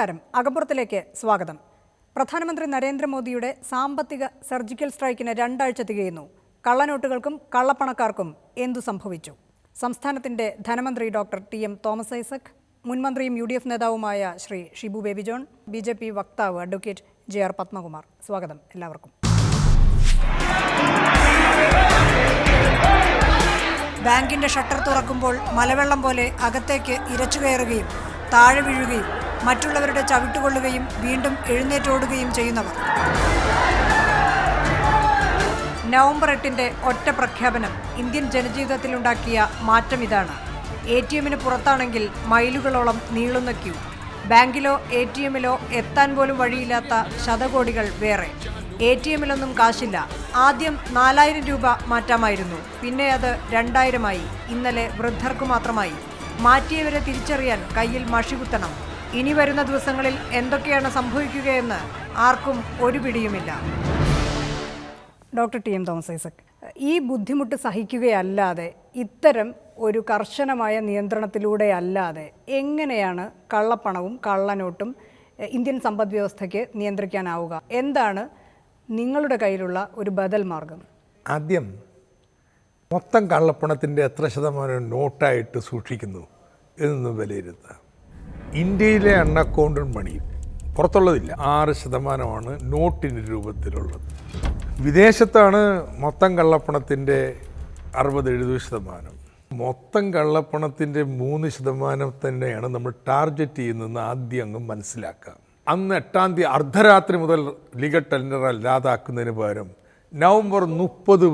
നമസ്കാരം. അകപ്പുറത്തിലേക്ക് സ്വാഗതം. പ്രധാനമന്ത്രി നരേന്ദ്രമോദിയുടെ സാമ്പത്തിക സർജിക്കൽ സ്ട്രൈക്കിന് രണ്ടാഴ്ച തികയുന്നു. കള്ളനോട്ടുകൾക്കും കള്ളപ്പണക്കാർക്കും എന്തു സംഭവിച്ചു? സംസ്ഥാനത്തിന്റെ ധനമന്ത്രി doctor T M Thomas Isaac മുൻമന്ത്രിയും U D F നേതാവുമായ Shri Shibu Baby John B J P വക്താവ് അഡ്വക്കേറ്റ് ജെ ആർ പത്മകുമാർ. സ്വാഗതം എല്ലാവർക്കും. ബാങ്കിന്റെ ഷട്ടർ തുറക്കുമ്പോൾ മലവെള്ളം പോലെ അകത്തേക്ക് ഇരച്ചു കയറുകയും താഴെ വീഴുകയും മറ്റുള്ളവരുടെ ചവിട്ടുകൊള്ളുകയും വീണ്ടും എഴുന്നേറ്റോടുകയും ചെയ്യുന്നവർ. നവംബർ എട്ടിന്റെ ഒറ്റ പ്രഖ്യാപനം ഇന്ത്യൻ ജനജീവിതത്തിലുണ്ടാക്കിയ മാറ്റം ഇതാണ്. എ ടി എമ്മിന് പുറത്താണെങ്കിൽ മൈലുകളോളം നീളുന്ന ക്യൂ. ബാങ്കിലോ എ ടി എമ്മിലോ എത്താൻ പോലും വഴിയില്ലാത്ത ശതകോടികൾ വേറെ. എ ടി എമ്മിലൊന്നും കാശില്ല. ആദ്യം നാലായിരം രൂപ മാറ്റാമായിരുന്നു. പിന്നെ അത് രണ്ടായിരമായി. ഇന്നലെ വൃദ്ധർക്കു മാത്രമായി. മാറ്റിയവരെ തിരിച്ചറിയാൻ കയ്യിൽ മഷി കുത്തണം ഇനി വരുന്ന ദിവസങ്ങളിൽ എന്തൊക്കെയാണ് സംഭവിക്കുകയെന്ന് ആർക്കും ഒരു പിടിയുമില്ല. Doctor T M Thomas Isaac ഈ ബുദ്ധിമുട്ട് സഹിക്കുകയല്ലാതെ ഇത്തരം ഒരു കർശനമായ നിയന്ത്രണത്തിലൂടെ അല്ലാതെ എങ്ങനെയാണ് കള്ളപ്പണവും കള്ളനോട്ടും ഇന്ത്യൻ സമ്പദ് വ്യവസ്ഥയ്ക്ക് നിയന്ത്രിക്കാനാവുക? എന്താണ് നിങ്ങളുടെ കയ്യിലുള്ള ഒരു ബദൽ മാർഗം? ആദ്യം മൊത്തം കള്ളപ്പണത്തിന്റെ എത്ര ശതമാനം നോട്ടായിട്ട് സൂക്ഷിക്കുന്നു? എന്നൊന്നും വിലയിരുത്താം. ഇന്ത്യയിലെ അൺഅക്കൗണ്ടഡ് മണി പുറത്തുള്ളതില്ല. ആറ് ശതമാനമാണ് നോട്ടിന്റെ രൂപത്തിലുള്ളത്. വിദേശത്താണ് മൊത്തം കള്ളപ്പണത്തിന്റെ അറുപത് എഴുപത് ശതമാനം. മൊത്തം കള്ളപ്പണത്തിന്റെ മൂന്ന് ശതമാനം തന്നെയാണ് നമ്മൾ ടാർഗറ്റ് ചെയ്യുന്നതെന്ന് ആദ്യം അങ്ങ് മനസ്സിലാക്കുക അന്ന് എട്ടാം തീയതി അർദ്ധരാത്രി മുതൽ ലീഗൽ ടെൻഡർ അല്ലാതാക്കുന്നതിന് പകരം നവംബർ മുപ്പത്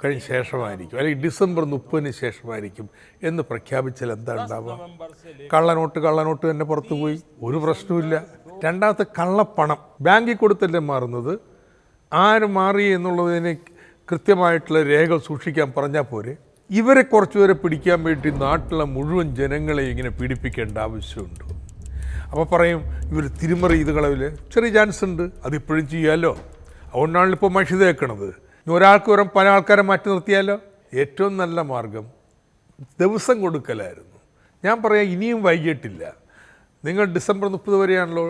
കഴിഞ്ഞ ശേഷമായിരിക്കും അല്ലെങ്കിൽ ഡിസംബർ മുപ്പതിന് ശേഷമായിരിക്കും എന്ന് പ്രഖ്യാപിച്ചാൽ എന്താ ഉണ്ടാവുക? കള്ളനോട്ട് കള്ളനോട്ട് തന്നെ പുറത്തു പോയി ഒരു പ്രശ്നവുമില്ല. രണ്ടാമത്തെ കള്ളപ്പണം ബാങ്കിൽ കൊടുത്തല്ലേ മാറുന്നത്? ആര് മാറി എന്നുള്ളതിന് കൃത്യമായിട്ടുള്ള രേഖ സൂക്ഷിക്കാൻ പറഞ്ഞാൽ പോരെ? ഇവരെ കുറച്ചുപേരെ പിടിക്കാൻ വേണ്ടി നാട്ടിലെ മുഴുവൻ ജനങ്ങളെ ഇങ്ങനെ പീഡിപ്പിക്കേണ്ട ആവശ്യമുണ്ട്. അപ്പോൾ പറയും ഇവർ തിരിമറി ഇത് കളവിൽ. ചെറിയ ചാൻസ് ഉണ്ട് അതിപ്പോഴും ചെയ്യാമല്ലോ അതുകൊണ്ടാണ് ഇപ്പോൾ മഷി തേക്കണത് ഒരാൾക്ക് വരും പല ആൾക്കാരെ മാറ്റി നിർത്തിയാലോ? ഏറ്റവും നല്ല മാർഗം ദിവസം കൊടുക്കലായിരുന്നു. ഞാൻ പറയാം ഇനിയും വൈകിട്ടില്ല. നിങ്ങൾ ഡിസംബർ മുപ്പത് വരെയാണല്ലോ.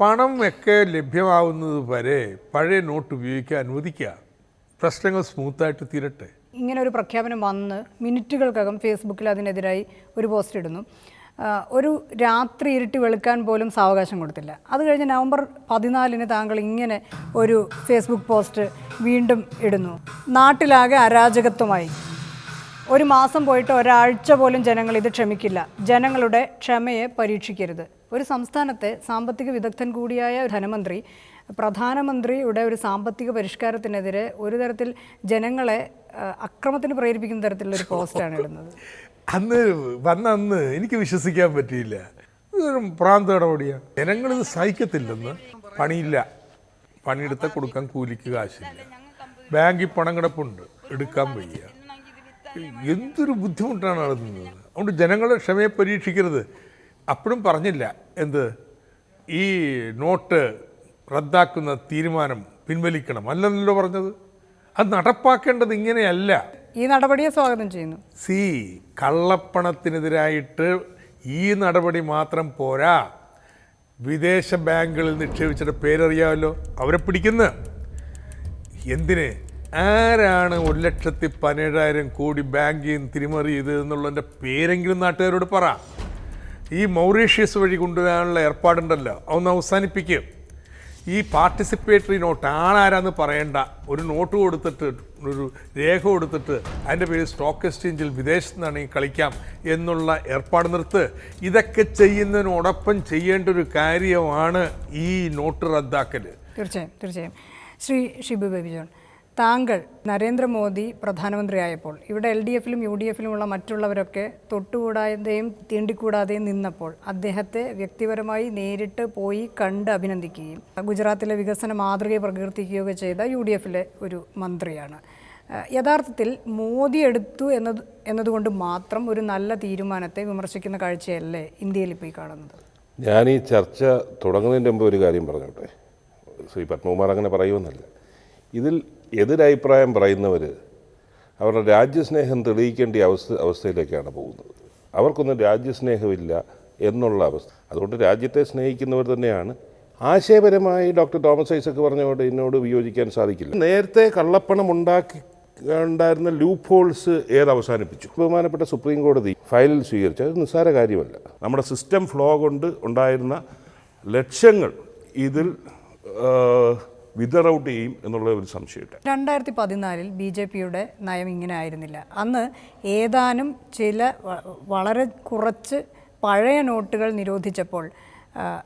പണം ഒക്കെ ലഭ്യമാവുന്നത് വരെ പഴയ നോട്ട് ഉപയോഗിക്കാൻ അനുവദിക്കുക. പ്രശ്നങ്ങൾ സ്മൂത്തായിട്ട് തീരട്ടെ. ഇങ്ങനെ ഒരു പ്രഖ്യാപനം വന്ന് മിനിറ്റുകൾക്കകം ഫേസ്ബുക്കിൽ അതിനെതിരായി ഒരു പോസ്റ്റ് ഇടുന്നു. ഒരു രാത്രി ഇരുട്ടി വെളുക്കാൻ പോലും സാവകാശം കൊടുത്തില്ല. അത് കഴിഞ്ഞ് നവംബർ പതിനാലിന് താങ്കൾ ഇങ്ങനെ ഒരു ഫേസ്ബുക്ക് പോസ്റ്റ് വീണ്ടും ഇടുന്നു. നാട്ടിലാകെ അരാജകത്വമായി. ഒരു മാസം പോയിട്ട് ഒരാഴ്ച പോലും ജനങ്ങൾ ഇത് ക്ഷമിക്കില്ല. ജനങ്ങളുടെ ക്ഷമയെ പരീക്ഷിക്കരുത്. ഒരു സംസ്ഥാനത്തെ സാമ്പത്തിക വിദഗ്ധൻ കൂടിയായ ധനമന്ത്രി പ്രധാനമന്ത്രിയുടെ ഒരു സാമ്പത്തിക പരിഷ്കാരത്തിനെതിരെ ഒരു തരത്തിൽ ജനങ്ങളെ അക്രമത്തിന് പ്രേരിപ്പിക്കുന്ന തരത്തിലുള്ള ഒരു പോസ്റ്റാണ് ഇടുന്നത്. അന്ന് വന്ന അന്ന് എനിക്ക് വിശ്വസിക്കാൻ പറ്റിയില്ല. ഇതൊരു പ്രാന്ത നടപടിയാണ്. ജനങ്ങളിത് സഹിക്കത്തില്ലെന്ന് പണിയില്ല. പണിയെടുത്ത കൊടുക്കാൻ കൂലിക്ക് കാശില്ല. ബാങ്കിൽ പണം കിടപ്പുണ്ട്. എടുക്കാൻ വയ്യ. എന്തൊരു ബുദ്ധിമുട്ടാണ് നടത്തുന്നത് അതുകൊണ്ട് ജനങ്ങളുടെ ക്ഷമയെ പരീക്ഷിക്കരുത്. അപ്പോഴും പറഞ്ഞില്ല. എന്ത്? ഈ നോട്ട് റദ്ദാക്കുന്ന തീരുമാനം പിൻവലിക്കണം. അല്ലെന്നല്ലോ പറഞ്ഞത്. അത് നടപ്പാക്കേണ്ടത് ഇങ്ങനെയല്ല. ഈ നടപടിയെ സ്വാഗതം ചെയ്യുന്നു. സി കള്ളപ്പണത്തിനെതിരായിട്ട് ഈ നടപടി മാത്രം പോരാ. വിദേശ ബാങ്കുകളിൽ നിക്ഷേപിച്ചിട്ട് പേരറിയാമല്ലോ. അവരെ പിടിക്കുന്നു. എന്തിന്? ആരാണ് ഒരു ലക്ഷത്തി പതിനേഴായിരം കോടി ബാങ്കിൽ നിന്ന് തിരിമറി ചെയ്ത് എന്നുള്ളതിന്റെ പേരെങ്കിലും നാട്ടുകാരോട് പറ. ഈ മൗറീഷ്യസ് വഴി കൊണ്ടുവരാനുള്ള ഏർപ്പാടുണ്ടല്ലോ. അതൊന്ന് അവസാനിപ്പിക്കും. ഈ പാർട്ടിസിപ്പേറ്ററി നോട്ട് ആണാരാന്ന് പറയേണ്ട. ഒരു നോട്ട് കൊടുത്തിട്ട് ഒരു രേഖ കൊടുത്തിട്ട് അതിന്റെ പേര് സ്റ്റോക്ക് എക്സ്ചേഞ്ചിൽ വിദേശത്ത് നിന്നാണെങ്കിൽ കളിക്കാം എന്നുള്ള ഏർപ്പാട് നിർത്ത്. ഇതൊക്കെ ചെയ്യുന്നതിനോടൊപ്പം ചെയ്യേണ്ട ഒരു കാര്യമാണ് ഈ നോട്ട് റദ്ദാക്കൽ തീർച്ചയായും തീർച്ചയായും. ശ്രീ ഷിബു ബേബി ജോൺ താങ്കൾ നരേന്ദ്രമോദി പ്രധാനമന്ത്രിയായപ്പോൾ ഇവിടെ എൽ ഡി എഫിലും യു ഡി എഫിലുമുള്ള മറ്റുള്ളവരൊക്കെ തൊട്ടുകൂടാതെയും തീണ്ടിക്കൂടാതെയും നിന്നപ്പോൾ അദ്ദേഹത്തെ വ്യക്തിപരമായി നേരിട്ട് പോയി കണ്ട് അഭിനന്ദിക്കുകയും ഗുജറാത്തിലെ വികസന മാതൃകയെ പ്രകീർത്തിക്കുകയൊക്കെ ചെയ്ത യു ഡി എഫിലെ ഒരു മന്ത്രിയാണ്. യഥാർത്ഥത്തിൽ മോദി എടുത്തു എന്നത് എന്നതുകൊണ്ട് മാത്രം ഒരു നല്ല തീരുമാനത്തെ വിമർശിക്കുന്ന കാഴ്ചയല്ലേ ഇന്ത്യയിൽ ഇപ്പോൾ കാണുന്നത്? ഞാൻ ഈ ചർച്ച തുടങ്ങുന്നതിന്റെ മുമ്പ് ഒരു കാര്യം പറഞ്ഞോട്ടെ? ശ്രീ പത്മകുമാർ അങ്ങനെ പറയുമെന്നല്ല. ഇതിൽ എതിരഭിപ്രായം പറയുന്നവർ അവരുടെ രാജ്യസ്നേഹം തെളിയിക്കേണ്ട അവസ്ഥ അവസ്ഥയിലേക്കാണ് പോകുന്നത്. അവർക്കൊന്നും രാജ്യസ്നേഹമില്ല എന്നുള്ള അവസ്ഥ. അതുകൊണ്ട് രാജ്യത്തെ സ്നേഹിക്കുന്നവർ തന്നെയാണ്. ആശയപരമായി ഡോക്ടർ തോമസ് ഐസക്ക് പറഞ്ഞോട് എന്നോട് വിയോജിക്കാൻ സാധിക്കില്ല. നേരത്തെ കള്ളപ്പണം ഉണ്ടാക്കി ഉണ്ടായിരുന്ന ലൂപ്പ് ഹോൾസ് ഏത് അവസാനിപ്പിച്ചു? ബഹുമാനപ്പെട്ട സുപ്രീം കോടതി ഫയലിൽ സ്വീകരിച്ചു. അത് നിസ്സാര കാര്യമല്ല. നമ്മുടെ സിസ്റ്റം ഫ്ലോ കൊണ്ട് ഉണ്ടായിരുന്ന ലക്ഷ്യങ്ങൾ ഇതിൽ വിതർ ഔട്ട് ചെയ്യും എന്നുള്ള ഒരു സംശയമുണ്ട് രണ്ടായിരത്തി പതിനാലിൽ ബി ജെ പിയുടെ നയം ഇങ്ങനെ ആയിരുന്നില്ല അന്ന് ഏതാനും ചില വ- വളരെ കുറച്ച് പഴയ നോട്ടുകൾ നിരോധിച്ചപ്പോൾ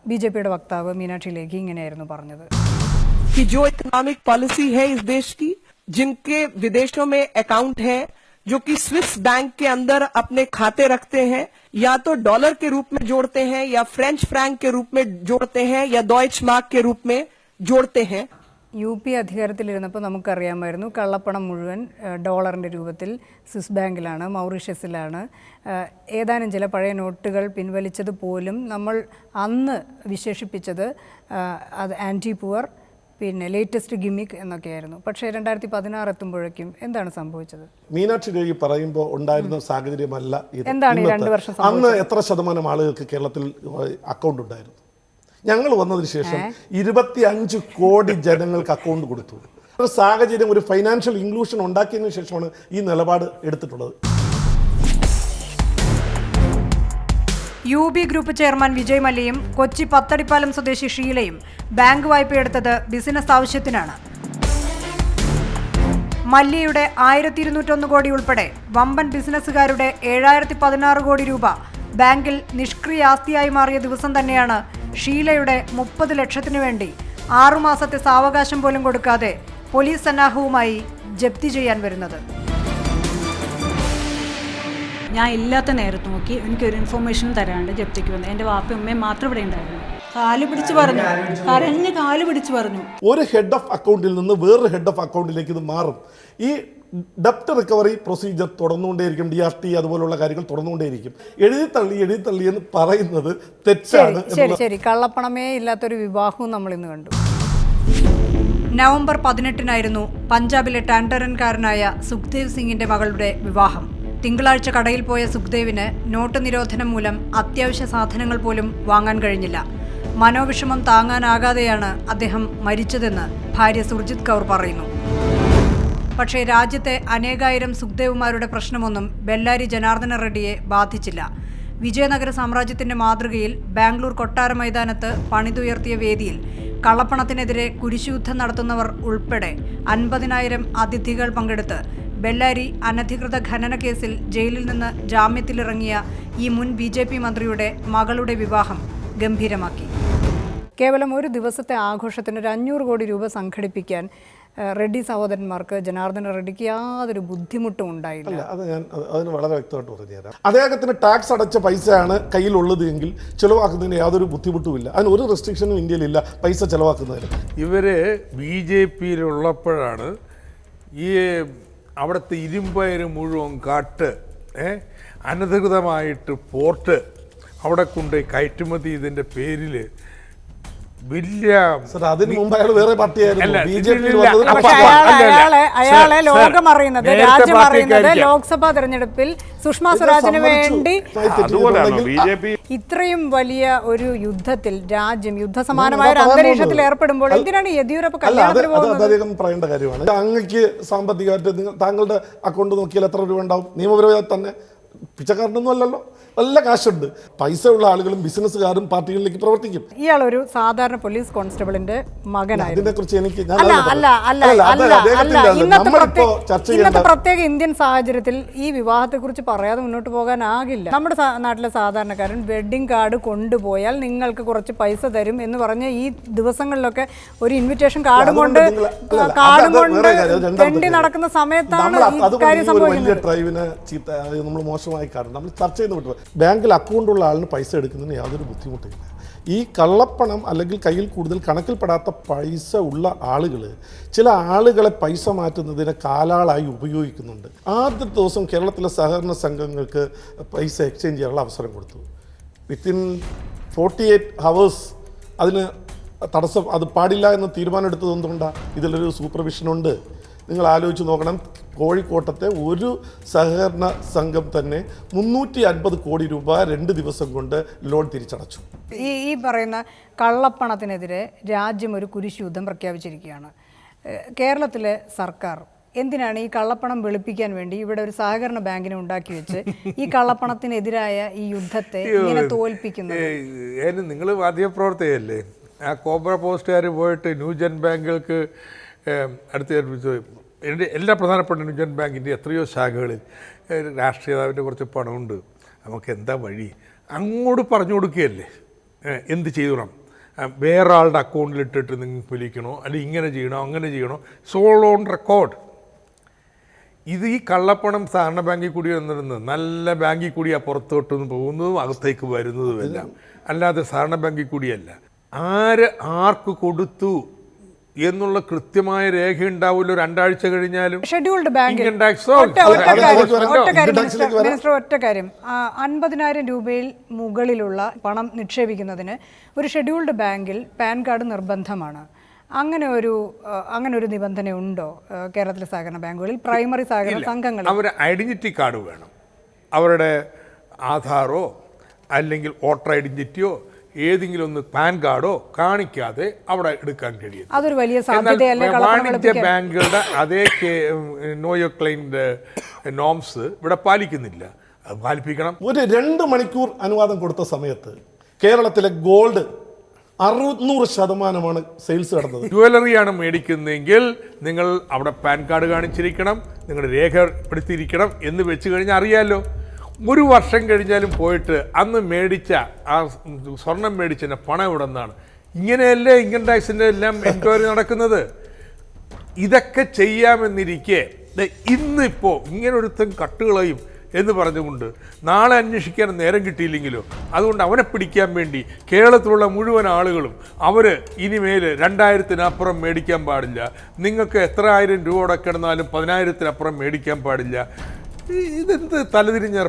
ബി ജെ പിയുടെ വക്താവ് മീനാക്ഷി ലേഖി ഇങ്ങനെയായിരുന്നു പറഞ്ഞത് कि जो इकोनॉमिक पॉलिसी है इस देश की जिनके विदेशों में अकाउंट है जो कि स्विस बैंक के अंदर अपने खाते रखते हैं या तो डॉलर के रूप में जोड़ते हैं या फ्रेंच फ्रैंक के रूप में जोड़ते हैं या डॉइच मार्क के रूप में जोड़ते हैं യു പി അധികാരത്തിലിരുന്നപ്പോൾ നമുക്കറിയാമായിരുന്നു കള്ളപ്പണം മുഴുവൻ ഏഹ്, ഡോളറിൻ്റെ രൂപത്തിൽ സ്വിസ് ബാങ്കിലാണ് മൗറീഷ്യസിലാണ് ഏഹ്, ഏതാനും ചില പഴയ നോട്ടുകൾ പിൻവലിച്ചത് പോലും നമ്മൾ അന്ന് വിശേഷിപ്പിച്ചത് ഏഹ്, അത് ആൻറ്റി പുവർ പിന്നെ ലേറ്റസ്റ്റ് ഗിമിക് എന്നൊക്കെയായിരുന്നു പക്ഷേ രണ്ടായിരത്തി പതിനാറ് എത്തുമ്പോഴേക്കും എന്താണ് സംഭവിച്ചത് മീനാക്ഷി ദേവി പറയുമ്പോൾ ഉണ്ടായിരുന്ന സാഹചര്യമല്ല ഇത് എന്താണ് ഈ ഇന്നത്തെ. രണ്ട് വർഷം അന്ന് എത്ര ശതമാനം ആളുകൾക്ക് കേരളത്തിൽ അക്കൗണ്ട് ഉണ്ടായിരുന്നു ഞങ്ങൾ വന്നതിന് ശേഷം ഇരുപത്തി അഞ്ച് കോടി ജനങ്ങൾക്ക് അക്കൗണ്ട് കൊടുത്തു. ഒരു സാഹചര്യം ഒരു ഫൈനാൻഷ്യൽ ഇൻക്ലൂഷൻ ഉണ്ടാക്കിയതിനു ശേഷമാണ് ഈ നിലപാട് എടുത്തിട്ടുള്ളത്. U B group chairman Vijay മല്യയും Kochi Pathadipalam സ്വദേശി ഷീലയും ബാങ്ക് വായ്പയെടുത്തത് ബിസിനസ് ആവശ്യത്തിനാണ്. മല്യയുടെ ആയിരത്തി ഇരുന്നൂറ്റൊന്ന് കോടി ഉൾപ്പെടെ വമ്പൻ ബിസിനസ്സുകാരുടെ ഏഴായിരത്തി പതിനാറ് കോടി രൂപ ബാങ്കിൽ നിഷ്ക്രിയ ആസ്തിയായി മാറിയ ദിവസം തന്നെയാണ് ഷീലയുടെ മുപ്പത് ലക്ഷത്തിനു വേണ്ടി ആറുമാസത്തെ സാവകാശം പോലും കൊടുക്കാതെ പോലീസ് സന്നാഹവുമായി ജപ്തി ചെയ്യാൻ വരുന്നത്. ഞാൻ ഇല്ലാത്ത നേരത്ത് നോക്കി എനിക്കൊരു ഇൻഫോർമേഷൻ തരാണ്ട് ജപ്തിക്ക് വന്നു. എന്റെ വാപ്പയും ഉമ്മയും മാത്രം ഇവിടെ ഉണ്ടായിരുന്നു. കാൽ പിടിച്ച് പറഞ്ഞു. കരഞ്ഞ് കാൽ പിടിച്ച് പറഞ്ഞു. ഒരു ഹെഡ് ഓഫ് അക്കൗണ്ടിൽ നിന്ന് വേറൊരു ഹെഡ് ഓഫ് അക്കൗണ്ടിലേക്ക് ഇത് മാറും. ഈ ഡെപ്റ്റ് റിക്കവറി പ്രൊസീജിയർ തുടർന്നുകൊണ്ടേയിരിക്കും ഡി ആർ ടി അതുപോലുള്ള കാര്യങ്ങൾ തുടർന്നുകൊണ്ടേയിരിക്കും. എഴുതി തള്ളി എഴുതി തള്ളി എന്ന് പറയുന്നത് തെറ്റാണ് ശരി ശരി കള്ളപ്പണമേ ഇല്ലാത്തൊരു വിവാഹവും നമ്മൾ ഇന്ന് കണ്ടു. നവംബർ പതിനെട്ടിനായിരുന്നു പഞ്ചാബിലെ ടാൻഡറൻകാരനായ സുഖ്ദേവ് സിംഗിന്റെ മകളുടെ വിവാഹം. തിങ്കളാഴ്ച കടയിൽ പോയ സുഖ്ദേവിന് നോട്ട് നിരോധനം മൂലം അത്യാവശ്യ സാധനങ്ങൾ പോലും വാങ്ങാൻ കഴിഞ്ഞില്ല. മനോവിഷമം താങ്ങാനാകാതെയാണ് അദ്ദേഹം മരിച്ചതെന്ന് ഭാര്യ സുർജിത് കൗർ പറയുന്നു. പക്ഷേ രാജ്യത്തെ അനേകായിരം സുഖ്ദേവുമാരുടെ പ്രശ്നമൊന്നും ബെല്ലാരി ജനാർദ്ദന റെഡ്ഡിയെ ബാധിച്ചില്ല. വിജയനഗര സാമ്രാജ്യത്തിന്റെ മാതൃകയിൽ ബാംഗ്ലൂർ കൊട്ടാര മൈതാനത്ത് പണിതുയർത്തിയ വേദിയിൽ കള്ളപ്പണത്തിനെതിരെ കുരിശുയുദ്ധം നടത്തുന്നവർ ഉൾപ്പെടെ അൻപതിനായിരം അതിഥികൾ പങ്കെടുത്ത് ബെല്ലാരി അനധികൃത ഖനന കേസിൽ ജയിലിൽ നിന്ന് ജാമ്യത്തിലിറങ്ങിയ ഈ മുൻ ബി ജെ പി മന്ത്രിയുടെ മകളുടെ വിവാഹം ഗംഭീരമാക്കി. കേവലം ഒരു ദിവസത്തെ ആഘോഷത്തിന് ഒരു അഞ്ഞൂറ് കോടി രൂപ സംഘടിപ്പിക്കാൻ റെഡ്ഡി സഹോദരന്മാർക്ക് ജനാർദ്ദന റെഡ്ഡിക്ക് യാതൊരു ബുദ്ധിമുട്ടും ഉണ്ടായില്ല. അല്ല അത് ഞാൻ അത് അതിന് വളരെ വ്യക്തമായിട്ട് പറഞ്ഞുതരാം അദ്ദേഹത്തിന് ടാക്സ് അടച്ച പൈസയാണ് കയ്യിലുള്ളത് എങ്കിൽ ചിലവാക്കുന്നതിന് യാതൊരു ബുദ്ധിമുട്ടുമില്ല അതിന് ഒരു റെസ്ട്രിക്ഷനും ഇന്ത്യയിലില്ല പൈസ ചിലവാക്കുന്നതിന്. ഇവർ ബി ജെ പിയിലുള്ളപ്പോഴാണ് ഈ അവിടുത്തെ ഇരുമ്പയര് മുഴുവൻ കാട്ട് ഏ അനധികൃതമായിട്ട് പോർട്ട് അവിടെ കൊണ്ട് കയറ്റുമതി ഇതിന്റെ പേരിൽ വലിയ സർ അതിന് മുമ്പ് അയാൾ വേറെ പാർട്ടിയായിരുന്നു. അയാളെ ലോകം അറിയുന്നത് രാജ്യം അറിയുന്നത്. ലോക്സഭാ തെരഞ്ഞെടുപ്പിൽ സുഷമ സ്വരാജിന് വേണ്ടി ഇത്രയും വലിയ ഒരു യുദ്ധത്തിൽ രാജ്യം യുദ്ധസമാനമായ ഒരു അന്തരീക്ഷത്തിൽ. ഏർപ്പെടുമ്പോൾ എന്തിനാണ് യെദ്യൂരപ്പ അദ്ദേഹം പറയേണ്ട കാര്യമാണ്. അങ്ങക്ക് സാമ്പത്തികമായിട്ട് താങ്കളുടെ അക്കൗണ്ട് നോക്കിയാൽ എത്ര രൂപ ഉണ്ടാവും? നിയമപരമായി തന്നെ. പിച്ചക്കാരനൊന്നും അല്ലല്ലോ. നല്ല കാശുണ്ട്. പൈസ ഉള്ള ആളുകളും ബിസിനസ്സുകാരും പാർട്ടികളിലേക്ക് പ്രവർത്തിക്കും. ഇയാൾ ഒരു സാധാരണ പോലീസ് കോൺസ്റ്റബിളിന്റെ മകനായിരുന്നു. ഇതിനെ കുറിച്ച് എനിക്ക് അല്ല അല്ല അല്ല അല്ല അല്ല ഇന്നത്തെ പ്രത്യേക ഇന്നത്തെ പ്രത്യേക ഇന്ത്യൻ സാഹചര്യത്തിൽ ഈ വിവാഹത്തെ കുറിച്ച് പറയാതെ മുന്നോട്ട് പോകാനാകില്ല. നമ്മുടെ നാട്ടിലെ സാധാരണക്കാരൻ വെഡിങ് കാർഡ് കൊണ്ടുപോയാൽ നിങ്ങൾക്ക് കുറച്ച് പൈസ തരും എന്ന് പറഞ്ഞ് ഈ ദിവസങ്ങളിലൊക്കെ ഒരു ഇൻവിറ്റേഷൻ കാർഡും കൊണ്ട് കാർഡും കൊണ്ട് തെണ്ടി നടക്കുന്ന സമയത്താണ് ഇക്കാര്യം സംഭവിക്കുന്നത്. നമ്മൾ മോശമായി കാണും നമ്മൾ ചർച്ച ചെയ്യുന്ന വിട്ടു ബാങ്കിൽ അക്കൗണ്ടുള്ള ആളിന് പൈസ എടുക്കുന്നതിന് യാതൊരു ബുദ്ധിമുട്ടില്ല ഈ കള്ളപ്പണം അല്ലെങ്കിൽ കയ്യിൽ കൂടുതൽ കണക്കിൽപ്പെടാത്ത പൈസ ഉള്ള ആളുകൾ ചില ആളുകളെ പൈസ മാറ്റുന്നതിനെ കാലാളായി ഉപയോഗിക്കുന്നുണ്ട്. ആദ്യത്തെ ദിവസം കേരളത്തിലെ സഹകരണ സംഘങ്ങൾക്ക് പൈസ എക്സ്ചേഞ്ച് ചെയ്യാനുള്ള അവസരം കൊടുത്തു. വിത്തിൻ ഫോർട്ടി എയ്റ്റ് ഹവേഴ്സ് അതിന് തടസ്സം അത് പാടില്ല എന്ന് തീരുമാനം എടുത്തത് എന്തുകൊണ്ടാണ് ഇതിലൊരു സൂപ്പർവിഷൻ ഉണ്ട്. നിങ്ങൾ ആലോചിച്ച് നോക്കണം. കോഴിക്കോട്ടത്തെ ഒരു സഹകരണ സംഘം തന്നെ മുന്നൂറ്റി അൻപത് കോടി രൂപ രണ്ട് ദിവസം കൊണ്ട് ലോൺ തിരിച്ചടച്ചു. ഈ ഈ പറയുന്ന കള്ളപ്പണത്തിനെതിരെ രാജ്യം ഒരു കുരിശുദ്ധം പ്രഖ്യാപിച്ചിരിക്കുകയാണ്. കേരളത്തിലെ സർക്കാർ എന്തിനാണ് ഈ കള്ളപ്പണം വെളുപ്പിക്കാൻ വേണ്ടി ഇവിടെ ഒരു സഹകരണ ബാങ്കിനെ ഉണ്ടാക്കി വെച്ച് ഈ കള്ളപ്പണത്തിനെതിരായ ഈ യുദ്ധത്തെ ഇങ്ങനെ തോൽപ്പിക്കുന്നത്? നിങ്ങൾ മാധ്യമപ്രവർത്തകയല്ലേ? ആ കോബ്ര പോസ്റ്റുകാർ പോയിട്ട് ന്യൂജൻ ബാങ്കുകൾക്ക് അടുത്ത് എന്റെ എല്ലാ പ്രധാനപ്പെട്ട ഇന്ത്യൻ ബാങ്കിന്റെ എത്രയോ ശാഖകളിൽ രാഷ്ട്രീയതാവിന്റെ കുറച്ച് പണമുണ്ട്. നമുക്ക് എന്താ വഴി? അങ്ങോട്ട് പറഞ്ഞു കൊടുക്കുകയല്ലേ? എന്ത് വേറൊരാളുടെ വേറെ ആളുടെ അക്കൗണ്ടിൽ ഇട്ടിട്ട് നിങ്ങൾക്ക് വിളിക്കണോ? അല്ലെങ്കിൽ ഇങ്ങനെ ചെയ്യണോ? അങ്ങനെ ചെയ്യണോ? സോൾ ഓൺ റെക്കോർഡ് ഇത് ഈ കള്ളപ്പണം സാധാരണ ബാങ്കിൽ കൂടി വന്നിരുന്നത് നല്ല ബാങ്കിൽ കൂടിയാ പുറത്തോട്ട് നിന്ന് പോകുന്നതും അകത്തേക്ക് വരുന്നതും എല്ലാം അല്ലാതെ സാധാരണ ബാങ്കിൽ കൂടിയല്ല. ആര് ആർക്ക് കൊടുത്തു? എന്നുള്ള കൃത്യമായ രേഖ ഉണ്ടാവില്ല രണ്ടാഴ്ച കഴിഞ്ഞാലും. Scheduled bank. മിനിസ്റ്റർ ഒറ്റ കാര്യം. അൻപതിനായിരം രൂപയിൽ മുകളിലുള്ള പണം നിക്ഷേപിക്കുന്നതിന് ഒരു ഷെഡ്യൂൾഡ് ബാങ്കിൽ പാൻ കാർഡ് നിർബന്ധമാണ്. അങ്ങനെ ഒരു അങ്ങനെ ഒരു നിബന്ധന ഉണ്ടോ കേരളത്തിലെ സഹകരണ ബാങ്കുകളിൽ? പ്രൈമറി സഹകരണ സംഘങ്ങൾ അവർ ഐഡന്റിറ്റി കാർഡ് വേണം. അവരുടെ ആധാറോ അല്ലെങ്കിൽ വോട്ടർ ഐഡന്റിറ്റിയോ ഏതെങ്കിലും ഒന്ന് പാൻ കാർഡോ കാണിക്കാതെ അവിടെ എടുക്കാൻ കഴിയും അതൊരു വലിയ വാണിജ്യ ബാങ്കുകളുടെ അതേ നോ നോയോ ക്ലെയിമിന്റെ നോംസ് ഇവിടെ പാലിക്കുന്നില്ല. അത് പാലിപ്പിക്കണം. ഒരു രണ്ട് മണിക്കൂർ അനുവാദം കൊടുത്ത സമയത്ത് കേരളത്തിലെ ഗോൾഡ് അറുന്നൂറ് ശതമാനമാണ് സെയിൽസ് നടന്നത്. ജുവലറിയാണ് മേടിക്കുന്നതെങ്കിൽ നിങ്ങൾ അവിടെ പാൻ കാർഡ് കാണിച്ചിരിക്കണം നിങ്ങൾ രേഖപ്പെടുത്തിയിരിക്കണം എന്ന് വെച്ച് കഴിഞ്ഞാൽ അറിയാലോ. ഒരു വർഷം കഴിഞ്ഞാലും പോയിട്ട് അന്ന് മേടിച്ച ആ സ്വർണം മേടിച്ചതിന്റെ പണം ഇവിടെ നിന്നാണ്? ഇങ്ങനെയല്ലേ ഇൻകം ടാക്സിന്റെ എല്ലാം എൻക്വയറി നടക്കുന്നത്? ഇതൊക്കെ ചെയ്യാമെന്നിരിക്കെ ഇന്നിപ്പോൾ ഇങ്ങനെ ഒരുത്തൻ കട്ടുകളയും എന്ന് പറഞ്ഞുകൊണ്ട് നാളെ അന്വേഷിക്കാൻ നേരം കിട്ടിയില്ലെങ്കിലോ? അതുകൊണ്ട് അവനെ പിടിക്കാൻ വേണ്ടി കേരളത്തിലുള്ള മുഴുവൻ ആളുകളും അവർ ഇനിമേൽ രണ്ടായിരത്തിനപ്പുറം മേടിക്കാൻ പാടില്ല. നിങ്ങൾക്ക് എത്ര ആയിരം രൂപ അടക്കിടന്നാലും പതിനായിരത്തിനപ്പുറം മേടിക്കാൻ പാടില്ല. ഇതെന്ത് തലതിരിഞ്ഞ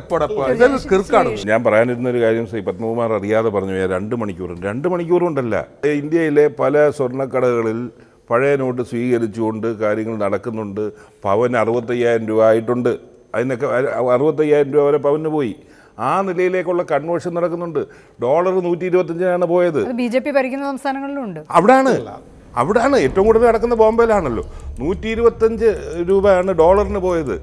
കിർക്കാണ് ഞാൻ പറയാനിരുന്ന ഒരു കാര്യം ശ്രീ പത്മകുമാർ അറിയാതെ പറഞ്ഞു രണ്ട് മണിക്കൂർ രണ്ട് മണിക്കൂർ കൊണ്ടല്ല ഇന്ത്യയിലെ പല സ്വർണക്കടകളിൽ പഴയ നോട്ട് സ്വീകരിച്ചുകൊണ്ട് കാര്യങ്ങൾ നടക്കുന്നുണ്ട്. പവൻ അറുപത്തയ്യായിരം രൂപ ആയിട്ടുണ്ട്. അതിനൊക്കെ അറുപത്തയ്യായിരം രൂപ വരെ പവന് പോയി. ആ നിലയിലേക്കുള്ള കൺവേർഷൻ നടക്കുന്നുണ്ട്. ഡോളർ നൂറ്റി ഇരുപത്തഞ്ചിനാണ് പോയത് ബി ജെ പി ഭരിക്കുന്ന സംസ്ഥാനങ്ങളിലുണ്ട് അവിടാണ്. അവിടാണ്. ഏറ്റവും കൂടുതൽ നടക്കുന്ന ബോംബെയിലാണല്ലോ. നൂറ്റി ഇരുപത്തഞ്ച് രൂപയാണ് ഡോളറിന് പോയത്.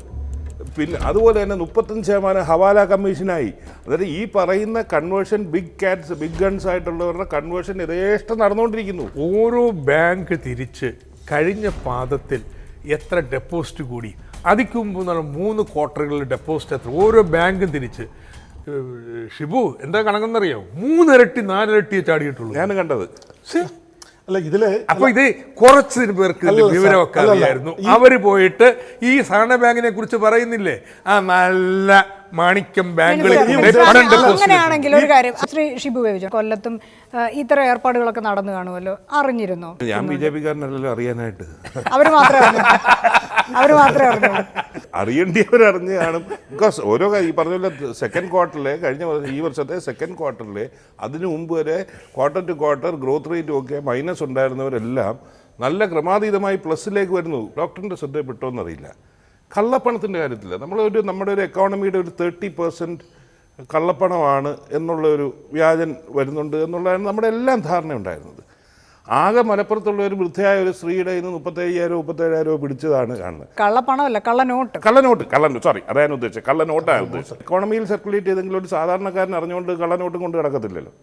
പിന്നെ അതുപോലെ തന്നെ മുപ്പത്തഞ്ച് ശതമാനം ഹവാല കമ്മീഷനായി. അതായത് ഈ പറയുന്ന conversion big cats big guns ആയിട്ടുള്ളവരുടെ conversion യഥേഷ്ടം നടന്നുകൊണ്ടിരിക്കുന്നു. ഓരോ ബാങ്ക് തിരിച്ച് കഴിഞ്ഞ പാദത്തിൽ എത്ര ഡെപ്പോസിറ്റ് കൂടി? അതിക്ക് മുമ്പ് നമ്മൾ മൂന്ന് ക്വാർട്ടറുകളിൽ ഡെപ്പോസിറ്റ് എത്ര? ഓരോ ബാങ്കും തിരിച്ച്. ഷിബു എന്താ കണക്കെന്നറിയോ മൂന്നിരട്ടി നാലിരട്ടിയെ ചാടിയിട്ടുള്ളൂ. ഞാൻ കണ്ടത്. അല്ല ഇതിൽ അപ്പൊ ഇത് കുറച്ച് പേർക്ക് വിവരമൊക്കെ. അറിയായിരുന്നു. അവർ പോയിട്ട് ഈ സഹകരണ ബാങ്കിനെ കുറിച്ച് പറയുന്നില്ലേ? ആ നല്ല മാണിക്യം ബാങ്കുകളിൽ. അങ്ങനെയാണെങ്കിൽ ഒരു കാര്യം. ശ്രീ ഷിബു ബേബിജൻ കൊല്ലത്തും ഇത്തരം ഏർപ്പാടുകളൊക്കെ നടന്നു കാണുമല്ലോ. അറിഞ്ഞിരുന്നോ? ഞാൻ ബി ജെ പിക്കാരനല്ലല്ലോ അറിയാനായിട്ട്. അവർ മാത്രമേ അറിഞ്ഞു. അവർ മാത്രമേ അറിഞ്ഞു അറിയേണ്ടിയവരറിഞ്ഞ് കാണും. ബിക്കോസ് ഓരോ കാര്യം ഈ പറഞ്ഞ പോലെ സെക്കൻഡ് ക്വാർട്ടറിലെ കഴിഞ്ഞ വർഷം ഈ വർഷത്തെ സെക്കൻഡ് ക്വാർട്ടറിൽ അതിനു മുമ്പ് വരെ quarter to quarter growth rate ഒക്കെ മൈനസ് ഉണ്ടായിരുന്നവരെല്ലാം നല്ല ക്രമാതീതമായി പ്ലസ്സിലേക്ക് വരുന്നു. ഡോക്ടറിന്റെ ശ്രദ്ധയിൽപ്പെട്ടോന്നറിയില്ല കള്ളപ്പണത്തിന്റെ കാര്യത്തിൽ നമ്മളൊരു നമ്മുടെ ഒരു എക്കോണമിയുടെ ഒരു തേർട്ടി പെർസെന്റ് കള്ളപ്പണമാണ് എന്നുള്ള ഒരു വ്യാജൻ വരുന്നുണ്ട് എന്നുള്ളതാണ് നമ്മുടെ എല്ലാം ധാരണ ഉണ്ടായിരുന്നത്. ആകെ മലപ്പുറത്തുള്ള ഒരു വൃദ്ധയായ ഒരു സ്ത്രീയുടെ ഇന്ന് മുപ്പത്തയ്യായിരം മുപ്പത്തേഴായിരം പിടിച്ചതാണ് കാണുന്നത്. കള്ളപ്പണമല്ല കള്ളനോട്ട്. കള്ളനോട്ട് കള്ളൻ സോറി അതാണ് ഉദ്ദേശിച്ചത്. കള്ളനോട്ടാണ് ഉദ്ദേശിച്ചത്. എക്കോണമിയിൽ സർക്കുലേറ്റ് ചെയ്തെങ്കിലും ഒരു സാധാരണക്കാരൻ അറിഞ്ഞുകൊണ്ട് കള്ളനോട്ടും കൊണ്ട് കിടക്കത്തില്ലല്ലോ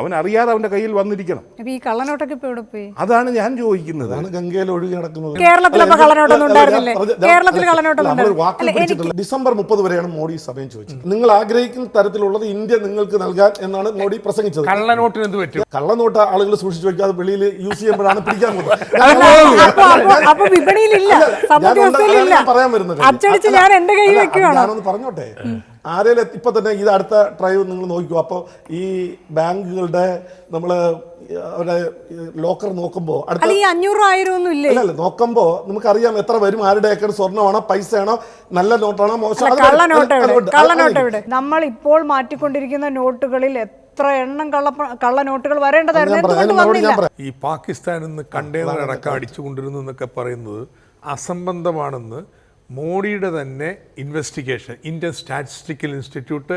അവൻ അറിയാതെ അവന്റെ കയ്യിൽ വന്നിരിക്കണം. ഈ കള്ളനോട്ടൊക്കെ പോയി? അതാണ് ഞാൻ ചോദിക്കുന്നത്. ഗംഗയിൽ ഒഴുകി നടക്കുന്നത്. കേരളത്തിൽ ഡിസംബർ മുപ്പത് വരെയാണ് മോഡി സമയം ചോദിച്ചത്. നിങ്ങൾ ആഗ്രഹിക്കുന്ന തരത്തിലുള്ളത് ഇന്ത്യ നിങ്ങൾക്ക് നൽകാൻ എന്നാണ് മോഡി പ്രസംഗിച്ചത്. കള്ളനോട്ടിന് എന്ത് പറ്റും? കള്ളനോട്ട് ആളുകൾ സൂക്ഷിച്ചു വെക്കാതെ വെളിയിൽ യൂസ് ചെയ്യുമ്പോഴാണ് പിടിക്കാൻ പോകുന്നത്. പറയാൻ വരുന്നത് അച്ചടിച്ച് ഞാൻ എന്റെ കയ്യിൽ വെക്കുകയാണ് ഞാനൊന്ന് പറഞ്ഞോട്ടെ. ആരേലും ഇപ്പൊ തന്നെ ഇത് അടുത്ത ഡ്രൈവ് നിങ്ങൾ നോക്കിക്കോ. അപ്പോൾ ഈ ബാങ്കുകളുടെ നമ്മൾ അവരുടെ ലോക്കർ നോക്കുമ്പോൾ അടുത്ത ഈ അഞ്ഞൂറ് ആയിരം ഒന്നും ഇല്ല? അല്ലല്ല നോക്കുമ്പോൾ നമുക്കറിയാം എത്ര വരും ആരുടെ ഏക്കർ സ്വർണമാണോ പൈസയാണോ നല്ല നോട്ടാണോ മോശം നമ്മൾ ഇപ്പോൾ മാറ്റിക്കൊണ്ടിരിക്കുന്ന നോട്ടുകളിൽ എത്ര എണ്ണം കള്ള കള്ളനോട്ടുകൾ വരേണ്ടതായിരുന്നു? ഈ പാകിസ്ഥാനിൽ നിന്ന് കണ്ടെയ്നർ അടക്കം അടിച്ചു കൊണ്ടിരുന്നു എന്നൊക്കെ പറയുന്നത് അസംബന്ധമാണെന്ന് മോഡിയുടെ തന്നെ investigation Indian statistical institute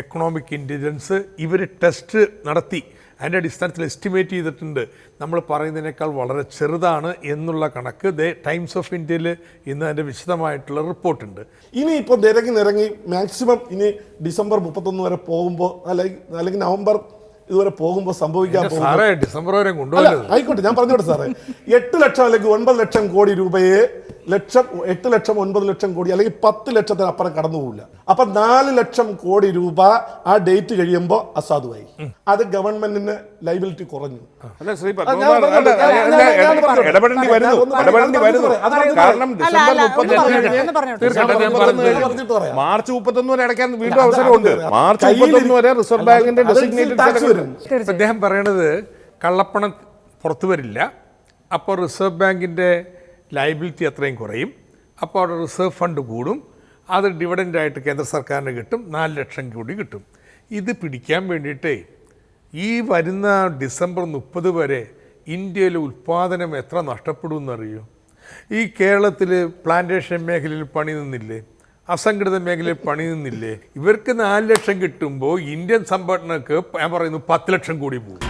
economic intelligence ഇവർ ടെസ്റ്റ് നടത്തി. അതിന്റെ അടിസ്ഥാനത്തിൽ എസ്റ്റിമേറ്റ് ചെയ്തിട്ടുണ്ട്. നമ്മൾ പറയുന്നതിനേക്കാൾ വളരെ ചെറുതാണ് എന്നുള്ള കണക്ക് ദ ടൈംസ് ഓഫ് ഇന്ത്യയിൽ ഇന്ന് അതിന്റെ വിശദമായിട്ടുള്ള റിപ്പോർട്ടുണ്ട്. ഇനി ഇപ്പം നിരങ്ങി നിരങ്ങി മാക്സിമം ഇനി ഡിസംബർ മുപ്പത്തൊന്ന് വരെ പോകുമ്പോൾ അല്ലെങ്കിൽ അല്ലെങ്കിൽ നവംബർ ഇതുവരെ പോകുമ്പോൾ സംഭവിക്കാൻ ആയിക്കോട്ടെ ഞാൻ പറഞ്ഞോട്ടെ സാറേ. എട്ട് ലക്ഷം അല്ലെങ്കിൽ ഒൻപത് ലക്ഷം കോടി രൂപയെ ലക്ഷം എട്ട് ലക്ഷം ഒൻപത് ലക്ഷം കോടി അല്ലെങ്കിൽ പത്ത് ലക്ഷത്തിന് അപ്പുറം കടന്നു പോകില്ല അപ്പൊ നാല് ലക്ഷം കോടി രൂപ ആ ഡേറ്റ് കഴിയുമ്പോൾ അസാധുവായി. അത് ഗവൺമെന്റിന് ലൈബിലിറ്റി കുറഞ്ഞു. മാർച്ച് മുപ്പത്തൊന്ന് വരെ അടയ്ക്കാൻ വീണ്ടും അവസരമുണ്ട്. മാർച്ച് മുപ്പത്തൊന്ന് വരെ റിസർവ് ബാങ്കിന്റെ ഡെസിഗ്നേറ്റഡ് വരും അദ്ദേഹം പറയണത് കള്ളപ്പണം പുറത്തു വരില്ല. അപ്പോൾ റിസർവ് ബാങ്കിന്റെ ലൈബിലിറ്റി അത്രയും കുറയും. അപ്പോൾ അവിടെ റിസർവ് ഫണ്ട് കൂടും. അത് ഡിവിഡന്റായിട്ട് കേന്ദ്ര സർക്കാരിന് കിട്ടും. നാല് ലക്ഷം കൂടി കിട്ടും. ഇത് പിടിക്കാൻ വേണ്ടിയിട്ട് ഈ വരുന്ന ഡിസംബർ മുപ്പത് വരെ ഇന്ത്യയിലെ ഉൽപ്പാദനം എത്ര നഷ്ടപ്പെടുമെന്നറിയോ? ഈ കേരളത്തിൽ പ്ലാന്റേഷൻ മേഖലയിൽ പണി നിന്നില്ലേ? അസംഘടിത മേഖലയിൽ പണി നിന്നില്ലേ ഇവർക്ക് നാല് ലക്ഷം കിട്ടുമ്പോൾ ഇന്ത്യൻ സംഘടനക്ക് ഞാൻ പറയുന്നു പത്ത് ലക്ഷം കൂടി പോകും